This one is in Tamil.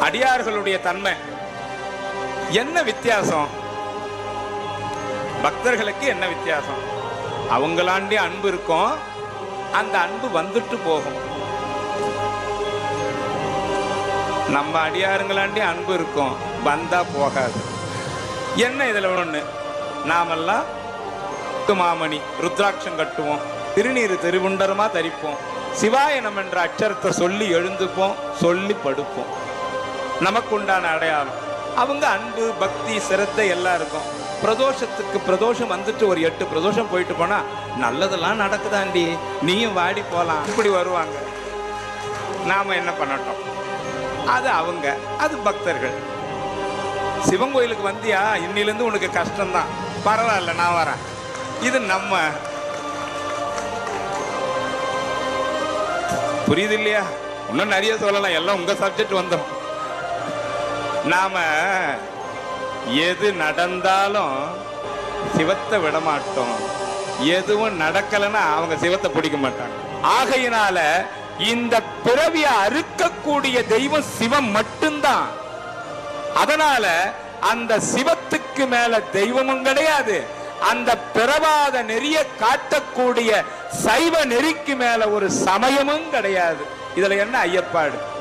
அடியார்களுடைய தன்மை. என்ன வித்தியாசம்? பக்தர்களுக்கு என்ன வித்தியாசம்? அவங்களாண்டே அன்பு இருக்கும். அந்த அன்பு வந்துட்டு போகும். நம்ம அடியாருங்களாண்டே அன்பு இருக்கும். வந்தா போகாது. என்ன இதுல ஒன்று நாமெல்லாம் மாமணி ருத்ராட்சம் கட்டுவோம். திருநீர் திருவுண்டரமா தரிப்போம். சிவாயனம் என்ற அட்சரத்தை சொல்லி எழுந்துப்போம் சொல்லி படுப்போம். நமக்கு உண்டான அடையாளம். அவங்க அன்பு பக்தி சிரத்தை எல்லாம் இருக்கும். பிரதோஷத்துக்கு பிரதோஷம் வந்துட்டு ஒரு எட்டு பிரதோஷம் போயிட்டு போனா நல்லதெல்லாம் நடக்குதாண்டி. நீயும் வாடி போலாம். இப்படி வருவாங்க. நாம என்ன பண்ணட்டும்? அது அவங்க அது பக்தர்கள். சிவன் கோயிலுக்கு வந்தியா? இன்னிலிருந்து உனக்கு கஷ்டம்தான். பரவாயில்ல நான் வரேன். இது நம்ம. புரியுது இல்லையா? இன்னும் நிறைய சொல்லலாம். எல்லாம் உங்க சப்ஜெக்ட் வந்தோம் நாம எது நடந்தாலும் சிவத்தை விட மாட்டோம் எதுவும் நடக்கலைன்னா அவங்க சிவத்தை பிடிக்க மாட்டாங்க. ஆகையினால இந்த பிறவியை அறுக்கக்கூடிய தெய்வம் சிவம் மட்டும்தான். அதனால அந்த சிவத்துக்கு மேல தெய்வமும் கிடையாது. அந்த பிறவாத நெறிய காட்டக்கூடிய சைவ நெறிக்கு மேல ஒரு சமயமும் கிடையாது. இதுல என்ன ஐயப்பாடு?